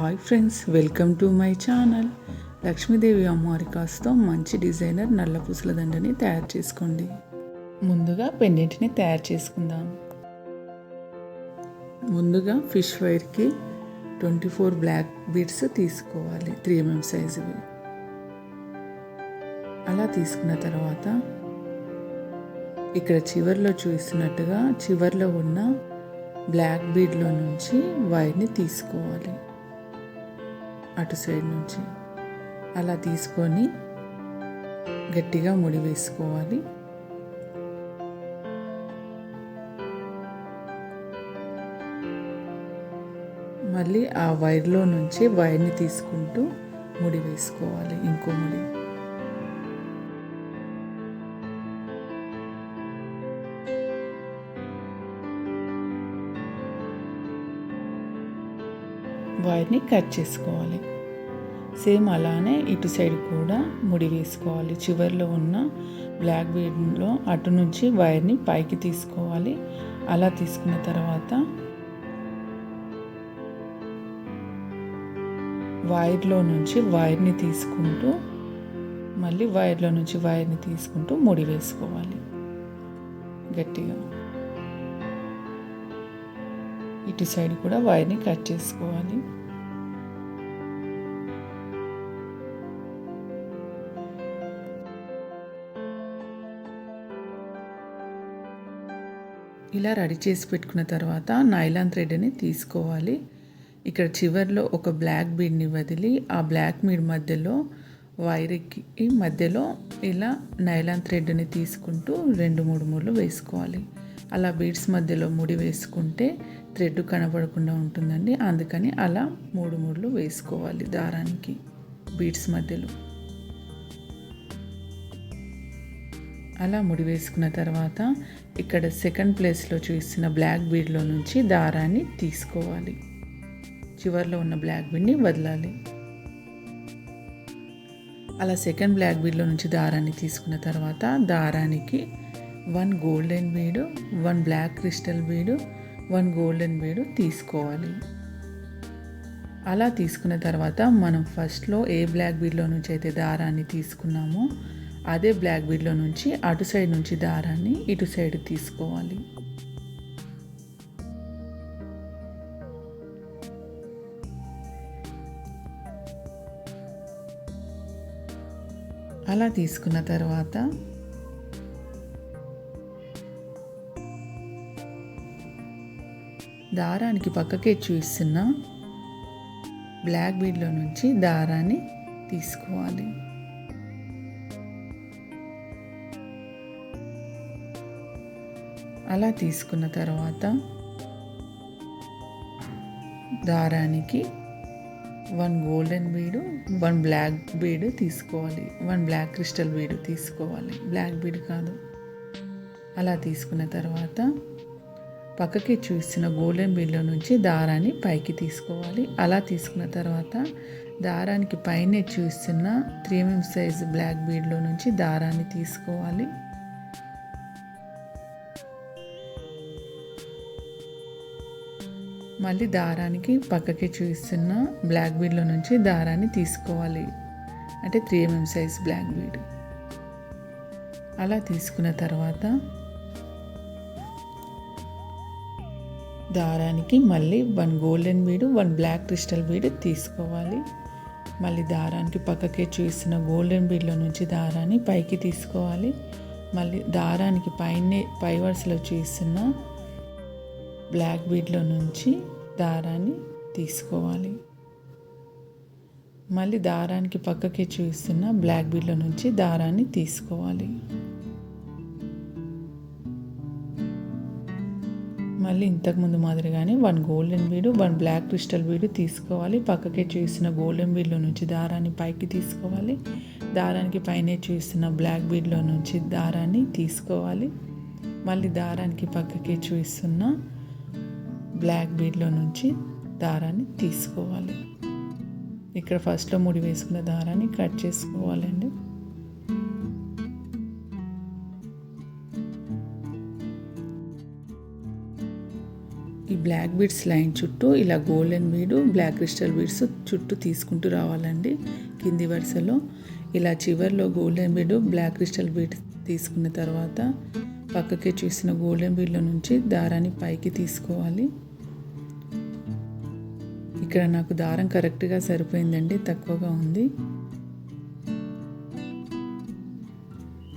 Hi friends welcome to my channel. Lakshmidevi అమ్మవారి కాస్తో మంచి డిజైనర్ నల్ల పూసల దండని తయారు చేసుకోండి. ముందుగా పెండెంట్ని తయారు చేసుకుందాం. ముందుగా ఫిష్ వైర్కి ట్వంటీ ఫోర్ బ్లాక్ బీడ్స్ తీసుకోవాలి త్రీ ఎంఎం సైజువి అలా తీసుకున్న తర్వాత ఇక్కడ చివర్లో చూస్తున్నట్టుగా చివర్లో ఉన్న బ్లాక్ బీడ్లో నుంచి వైర్ని తీసుకోవాలి. అటు సైడ్ నుంచి అలా తీసుకొని గట్టిగా ముడి వేసుకోవాలి. మళ్ళీ ఆ వైర్లో నుంచి వైర్ని తీసుకుంటూ ముడి వేసుకోవాలి ఇంకో ముడి. వైర్ని కట్ చేసుకోవాలి. సేమ్ అలానే ఇటు సైడ్ కూడా ముడి వేసుకోవాలి. చివరిలో ఉన్న బ్లాక్ బీడ్లో అటు నుంచి వైర్ని పైకి తీసుకోవాలి. అలా తీసుకున్న తర్వాత వైర్లో నుంచి వైర్ని తీసుకుంటూ మళ్ళీ వైర్లో నుంచి వైర్ని తీసుకుంటూ ముడి వేసుకోవాలి. గట్టిగా. ఇటు సైడ్ కూడా వైర్ని కట్ చేసుకోవాలి. ఇలా రెడీ చేసి పెట్టుకున్న తర్వాత నైలాన్ థ్రెడ్ని తీసుకోవాలి. ఇక్కడ చివర్లో ఒక బ్లాక్ బీడ్ని వదిలి ఆ బ్లాక్ బీడ్ మధ్యలో వైర్కి మధ్యలో ఇలా నైలాన్ థ్రెడ్ని తీసుకుంటూ రెండు మూడు ముళ్ళు వేసుకోవాలి. అలా బీడ్స్ మధ్యలో ముడి వేసుకుంటే థ్రెడ్ కనబడకుండా ఉంటుందండి. అందుకని అలా మూడు మూడులు వేసుకోవాలి దారానికి బీడ్స్ మధ్యలో. అలా ముడి వేసుకున్న తర్వాత ఇక్కడ సెకండ్ ప్లేస్లో చూసిన బ్లాక్ బీడ్లో నుంచి దారాన్ని తీసుకోవాలి. చివరిలో ఉన్న బ్లాక్ బీడ్ని వదలాలి. అలా సెకండ్ బ్లాక్ బీడ్లో నుంచి దారాన్ని తీసుకున్న తర్వాత దారానికి one golden bead one black crystal bead one golden bead తీసుకోవాలి. అలా తీసుకున్న తర్వాత మనం ఫస్ట్లో ఏ బ్లాక్ బీడ్లో నుంచి అయితే దారాన్ని తీసుకున్నామో అదే బ్లాక్ బీడ్లో నుంచి అటు సైడ్ నుంచి దారాన్ని ఇటు సైడ్ తీసుకోవాలి. అలా తీసుకున్న తర్వాత దారానికి పక్కకే చూస్తున్న బ్లాక్ బీడ్లో నుంచి దారాన్ని తీసుకోవాలి. అలా తీసుకున్న తర్వాత దారానికి one golden bead one black bead తీసుకోవాలి. వన్ బ్లాక్ క్రిస్టల్ బీడు తీసుకోవాలి. బ్లాక్ బీడ్ కాదు. అలా తీసుకున్న తర్వాత పక్కకి చూసిన గోల్డెన్ బీడ్లో నుంచి దారాన్ని పైకి తీసుకోవాలి. అలా తీసుకున్న తర్వాత దారానికి పైనే చూస్తున్న త్రీ ఎంఎం సైజ్ బ్లాక్ బీడ్లో నుంచి దారాన్ని తీసుకోవాలి. మళ్ళీ దారానికి పక్కకి చూస్తున్న బ్లాక్ బీడ్లో నుంచి దారాన్ని తీసుకోవాలి. అంటే three MM size black bead. అలా తీసుకున్న తర్వాత దారానికి మళ్ళీ one golden bead one black crystal bead తీసుకోవాలి. మళ్ళీ దారానికి పక్కకే చూసిన గోల్డెన్ బీడ్లో నుంచి దారాన్ని పైకి తీసుకోవాలి. మళ్ళీ దారానికి పైనే పై వరుసలో చూసిన బ్లాక్ బీడ్లో నుంచి దారాన్ని తీసుకోవాలి. మళ్ళీ దారానికి పక్కకి చూస్తున్న బ్లాక్ బీడ్లో నుంచి దారాన్ని తీసుకోవాలి. మళ్ళీ ఇంతకుముందు మాదిరిగానే one golden bead one black crystal bead తీసుకోవాలి. పక్కకే చూసిన గోల్డెన్ బీడ్లో నుంచి దారాన్ని పైకి తీసుకోవాలి. దారానికి పైనే చూసిన బ్లాక్ బీడ్లో నుంచి దారాన్ని తీసుకోవాలి. మళ్ళీ దారానికి పక్కకే చూస్తున్న బ్లాక్ బీడ్లో నుంచి దారాన్ని తీసుకోవాలి. ఇక్కడ ఫస్ట్లో ముడి వేసుకున్న దారాన్ని కట్ చేసుకోవాలండి. బ్లాక్ బీడ్స్ లైన్ చుట్టూ ఇలా గోల్డెన్ బీడు బ్లాక్ క్రిస్టల్ బీడ్స్ చుట్టూ తీసుకుంటూ రావాలండి కింది వరుసలో. ఇలా చివర్లో గోల్డెన్ బీడు బ్లాక్ క్రిస్టల్ బీడ్ తీసుకున్న తర్వాత పక్కకి చూసిన గోల్డెన్ బీడ్లో నుంచి దారాన్ని పైకి తీసుకోవాలి. ఇక్కడ నాకు దారం కరెక్ట్గా సరిపోయిందండి తక్కువగా ఉంది.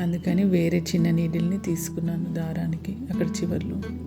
అందుకని వేరే చిన్న నీడిల్ని తీసుకున్నాను దారానికి అక్కడ చివర్లో.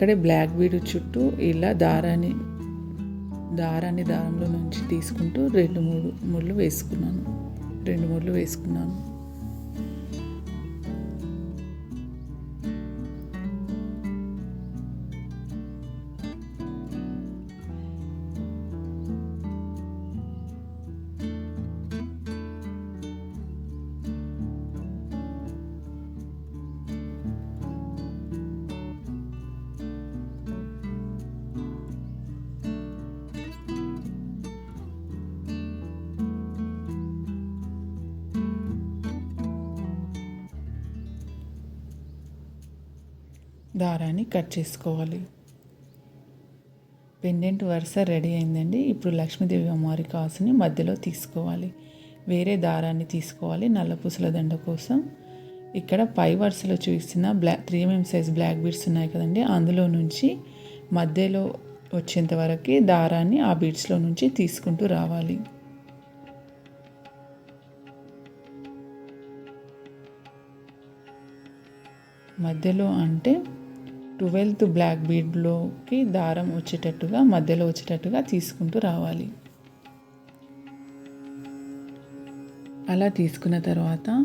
అక్కడే బ్లాక్ బీడ్ చుట్టూ ఇలా దారాన్ని దారాన్ని దారంలో నుంచి తీసుకుంటూ రెండు మూడు ముళ్ళు వేసుకున్నాను. రెండు ముళ్ళు వేసుకున్నాను. దారాన్ని కట్ చేసుకోవాలి. పెండెంట్ వరుస రెడీ అయిందండి. ఇప్పుడు లక్ష్మీదేవి అమ్మవారి కాసుని మధ్యలో తీసుకోవాలి. వేరే దారాన్ని తీసుకోవాలి నల్ల పూసల దండ కోసం. ఇక్కడ పై వరుసలో చూసిన black three MM size black beads ఉన్నాయి కదండి. అందులో నుంచి మధ్యలో వచ్చేంత వరకు దారాన్ని ఆ బీడ్స్లో నుంచి తీసుకుంటూ రావాలి. మధ్యలో అంటే ట్వెల్త్ బ్లాక్ బీడ్లోకి దారం వచ్చేటట్టుగా మధ్యలో వచ్చేటట్టుగా తీసుకుంటూ రావాలి. అలా తీసుకున్న తర్వాత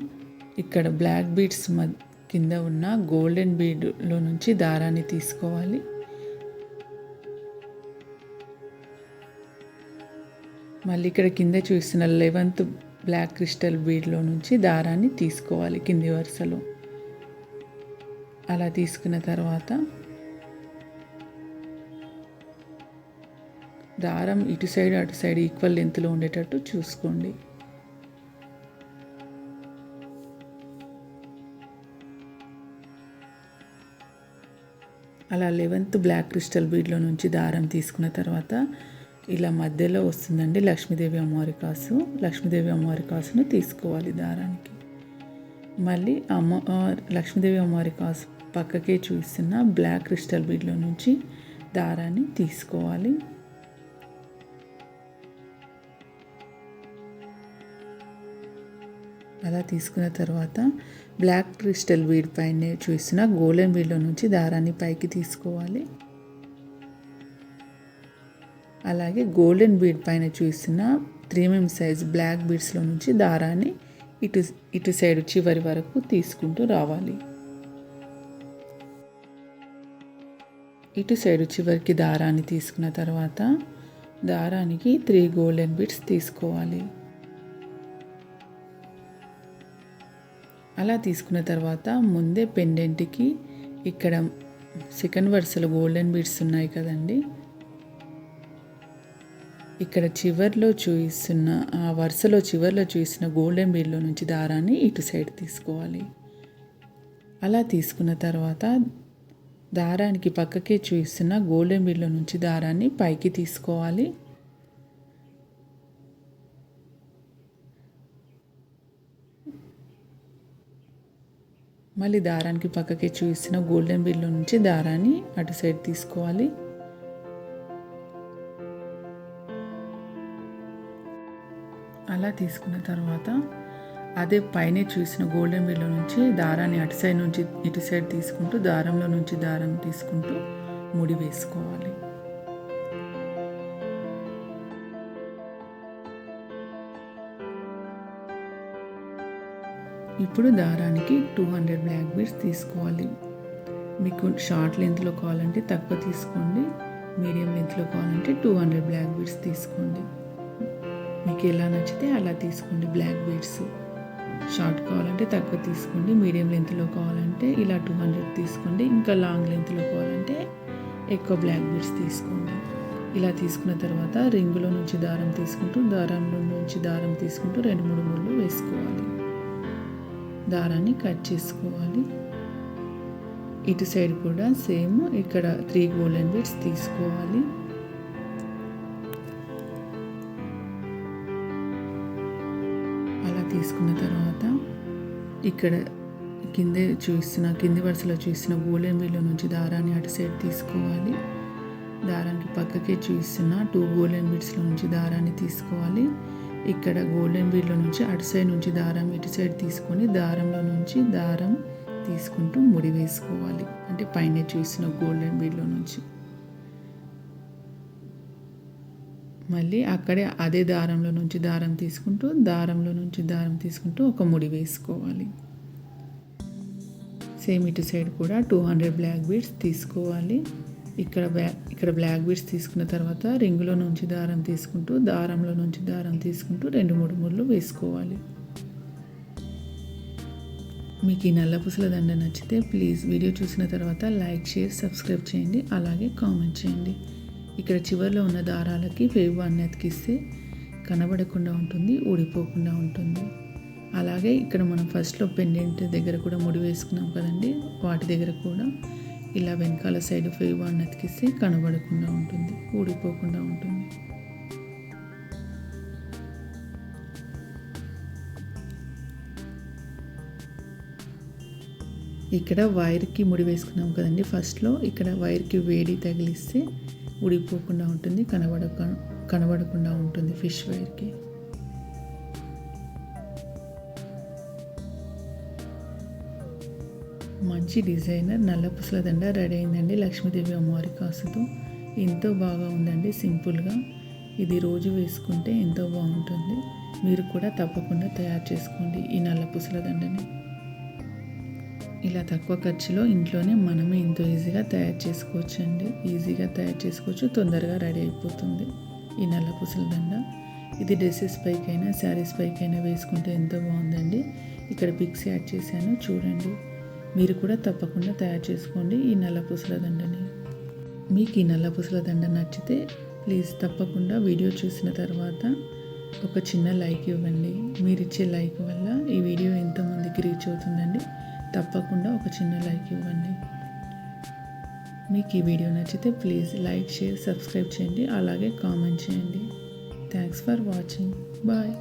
ఇక్కడ బ్లాక్ బీడ్స్ మ కింద ఉన్న గోల్డెన్ బీడ్లో నుంచి దారాన్ని తీసుకోవాలి. మళ్ళీ ఇక్కడ కింద చూసిన లెవెంత్ బ్లాక్ క్రిస్టల్ బీడ్లో నుంచి దారాన్ని తీసుకోవాలి కింది వరుసలో. అలా తీసుకున్న తర్వాత దారం ఇటు సైడ్ అటు సైడ్ ఈక్వల్ లెంత్లో ఉండేటట్టు చూసుకోండి. అలా లెవెన్త్ బ్లాక్ క్రిస్టల్ బీడ్లో నుంచి దారం తీసుకున్న తర్వాత ఇలా మధ్యలో వస్తుందండి లక్ష్మీదేవి అమ్మవారి కాసు. లక్ష్మీదేవి అమ్మవారి కాసును తీసుకోవాలి దారానికి. మళ్ళీ అమ్మ లక్ష్మీదేవి అమ్మవారి కాసు పక్కకే చూస్తున్న బ్లాక్ క్రిస్టల్ బీడ్లో నుంచి దారాన్ని తీసుకోవాలి. అలా తీసుకున్న తర్వాత బ్లాక్ క్రిస్టల్ బీడ్ పైన చూస్తున్న గోల్డెన్ బీడ్లో నుంచి దారాన్ని పైకి తీసుకోవాలి. అలాగే గోల్డెన్ బీడ్ పైన చూస్తున్న త్రీ ఎంఎం సైజ్ బ్లాక్ బీడ్స్లో నుంచి దారాన్ని ఇటు ఇటు సైడ్ చివరి వరకు తీసుకుంటూ రావాలి. ఇటు సైడ్ చివరికి దారాన్ని తీసుకున్న తర్వాత దారానికి త్రీ గోల్డెన్ బిట్స్ తీసుకోవాలి. అలా తీసుకున్న తర్వాత ముందే పెండెంట్కి ఇక్కడ సెకండ్ వరుసలో గోల్డెన్ బీడ్స్ ఉన్నాయి కదండి. ఇక్కడ చివర్లో చూపిస్తున్న ఆ వరుసలో చివర్లో చూసిన గోల్డెన్ బీడ్లో నుంచి దారాన్ని ఇటు సైడ్ తీసుకోవాలి. అలా తీసుకున్న తర్వాత దారానికి పక్కకే చూపిస్తున్న గోల్డెన్ బీడ్లో నుంచి దారాన్ని పైకి తీసుకోవాలి. మళ్ళీ దారానికి పక్కకే చూపిస్తున్న గోల్డెన్ బిల్లో నుంచి దారాన్ని అటు సైడ్ తీసుకోవాలి. అలా తీసుకున్న తర్వాత అదే పైన చూసిన గోల్డెన్ బిల్లో నుంచి దారాన్ని అటు సైడ్ నుంచి ఇటు సైడ్ తీసుకుంటూ దారంలో నుంచి దారం తీసుకుంటూ ముడి వేసుకోవాలి. ఇప్పుడు దారానికి టూ హండ్రెడ్ బ్లాక్ బీడ్స్ తీసుకోవాలి. మీకు షార్ట్ లెంత్లో కావాలంటే తక్కువ తీసుకోండి మీడియం లెంత్లో కావాలంటే టూ హండ్రెడ్ బ్లాక్ బీడ్స్ తీసుకోండి. మీకు ఎలా నచ్చితే అలా తీసుకోండి బ్లాక్ బీడ్స్. షార్ట్ కావాలంటే తక్కువ తీసుకోండి. మీడియం లెంత్లో కావాలంటే ఇలా టూ హండ్రెడ్ తీసుకోండి. ఇంకా లాంగ్ లెంత్లో కావాలంటే ఎక్కువ బ్లాక్ బీడ్స్ తీసుకోండి. ఇలా తీసుకున్న తర్వాత రింగులో నుంచి దారం తీసుకుంటూ దారంలో నుంచి దారం తీసుకుంటూ రెండు మూడు ముళ్ళు వేసుకోవాలి. దారాన్ని కట్ చేసుకోవాలి. ఇటు సైడ్ కూడా సేమ్ ఇక్కడ త్రీ గోల్డెన్ బీడ్స్ తీసుకోవాలి. తీసుకున్న తర్వాత ఇక్కడ కింద చూసిన కింది వరుసలో చూసిన గోల్డెన్ బీడ్లో నుంచి దారాన్ని అటు సైడ్ తీసుకోవాలి. దారానికి పక్కకే చూసిన టూ గోల్డెన్ బీడ్స్లో నుంచి దారాన్ని తీసుకోవాలి. ఇక్కడ గోల్డెన్ బీడ్లో నుంచి అటు సైడ్ నుంచి దారం ఇటు సైడ్ తీసుకొని దారంలో నుంచి దారం తీసుకుంటూ ముడి వేసుకోవాలి. అంటే పైన చూసిన గోల్డెన్ బీడ్లో నుంచి. మళ్ళీ అక్కడే అదే దారంలో నుంచి దారం తీసుకుంటూ దారంలో నుంచి దారం తీసుకుంటూ ఒక ముడి వేసుకోవాలి. సేమ్ ఇటు సైడ్ కూడా టూ హండ్రెడ్ బ్లాక్ బీడ్స్ తీసుకోవాలి. ఇక్కడ బ్లా ఇక్కడ బ్లాక్ బీడ్స్ తీసుకున్న తర్వాత రింగులో నుంచి దారం తీసుకుంటూ దారంలో నుంచి దారం తీసుకుంటూ రెండు మూడు ముళ్ళు వేసుకోవాలి. మీకు ఈ నల్ల పుసల దండ నచ్చితే ప్లీజ్ వీడియో చూసిన తర్వాత లైక్ షేర్ సబ్స్క్రైబ్ చేయండి. అలాగే కామెంట్ చేయండి. ఇక్కడ చివరిలో ఉన్న దారాలకి ఫేవ్ అన్ని అతికిస్తే కనబడకుండా ఉంటుంది ఊడిపోకుండా ఉంటుంది. అలాగే ఇక్కడ మనం ఫస్ట్లో పెండెంట్ దగ్గర కూడా ముడి వేసుకున్నాం కదండి వాటి దగ్గర కూడా ఇలా వెనకాల సైడ్ ఫేవ్ అన్ని అతికిస్తే కనబడకుండా ఉంటుంది ఊడిపోకుండా ఉంటుంది. ఇక్కడ వైర్కి ముడి వేసుకున్నాం కదండి ఫస్ట్లో ఇక్కడ వైర్కి వేడి తగిలిస్తే ఉడికిపోకుండా ఉంటుంది కనబడక కనబడకుండా ఉంటుంది ఫిష్ వైర్కి. మంచి డిజైనర్ నల్ల పుసల దండ రెడీ అయిందండి లక్ష్మీదేవి అమ్మవారి కాసుతో. ఎంతో బాగా ఉందండి సింపుల్గా. ఇది రోజు వేసుకుంటే ఎంతో బాగుంటుంది. మీరు కూడా తప్పకుండా తయారు చేసుకోండి ఈ నల్ల పుసల దండని. ఇలా తక్కువ ఖర్చులో ఇంట్లోనే మనమే ఎంతో ఈజీగా తయారు చేసుకోవచ్చు అండి ఈజీగా తయారు చేసుకోవచ్చు తొందరగా రెడీ అయిపోతుంది. ఈ నల్ల పూసల దండ. ఇది డ్రెస్సెస్ పైకైనా శారీస్ పైకైనా వేసుకుంటే ఎంతో బాగుందండి. ఇక్కడ పిక్స్ యాడ్ చేశాను చూడండి. మీరు కూడా తప్పకుండా తయారు చేసుకోండి ఈ నల్ల పూసల దండని. మీకు ఈ నల్ల పూసల దండ నచ్చితే ప్లీజ్ తప్పకుండా వీడియో చూసిన తర్వాత ఒక చిన్న లైక్ ఇవ్వండి. మీరు ఇచ్చే లైక్ వల్ల ఈ వీడియో ఎంతోమందికి రీచ్ అవుతుందండి. తప్పకుండా ఒక చిన్న లైక్ ఇవ్వండి. మీకు ఈ వీడియో నచ్చితే ప్లీజ్ లైక్ షేర్ సబ్స్క్రైబ్ చేయండి. అలాగే కామెంట్ చేయండి. Thanks for watching bye